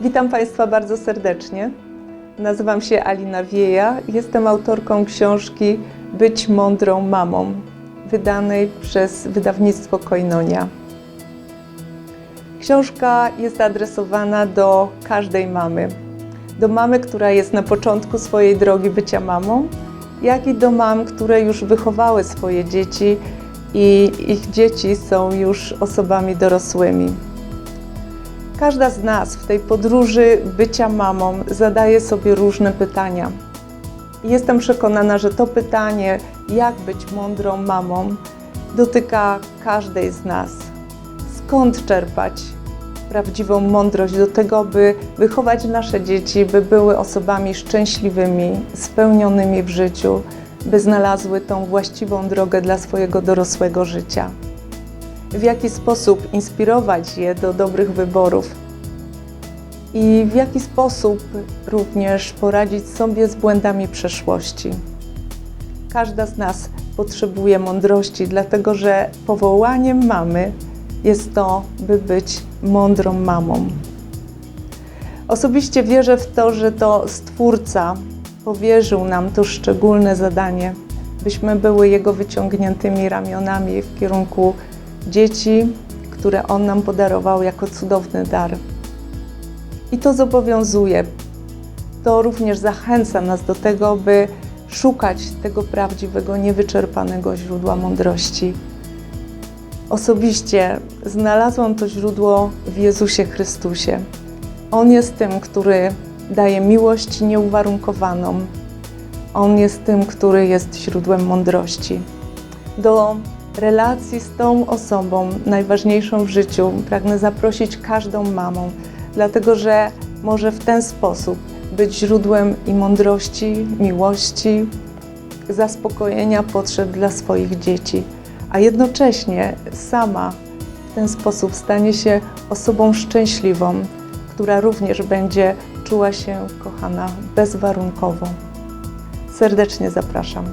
Witam Państwa bardzo serdecznie. Nazywam się Alina Wieja. Jestem autorką książki Być mądrą mamą, wydanej przez wydawnictwo Koinonia. Książka jest adresowana do każdej mamy. Do mamy, która jest na początku swojej drogi bycia mamą, jak i do mam, które już wychowały swoje dzieci i ich dzieci są już osobami dorosłymi. Każda z nas w tej podróży bycia mamą zadaje sobie różne pytania. Jestem przekonana, że to pytanie, jak być mądrą mamą, dotyka każdej z nas. Skąd czerpać prawdziwą mądrość do tego, by wychować nasze dzieci, by były osobami szczęśliwymi, spełnionymi w życiu, by znalazły tą właściwą drogę dla swojego dorosłego życia? W jaki sposób inspirować je do dobrych wyborów i w jaki sposób również poradzić sobie z błędami przeszłości. Każda z nas potrzebuje mądrości, dlatego że powołaniem mamy jest to, by być mądrą mamą. Osobiście wierzę w to, że to Stwórca powierzył nam to szczególne zadanie, byśmy były Jego wyciągniętymi ramionami w kierunku dzieci, które On nam podarował jako cudowny dar. I to zobowiązuje, to również zachęca nas do tego, by szukać tego prawdziwego, niewyczerpanego źródła mądrości. Osobiście znalazłam to źródło w Jezusie Chrystusie. On jest tym, który daje miłość nieuwarunkowaną. On jest tym, który jest źródłem mądrości. Do relacji z tą osobą, najważniejszą w życiu, pragnę zaprosić każdą mamą, dlatego że może w ten sposób być źródłem i mądrości, miłości, zaspokojenia potrzeb dla swoich dzieci, a jednocześnie sama w ten sposób stanie się osobą szczęśliwą, która również będzie czuła się kochana bezwarunkowo. Serdecznie zapraszam.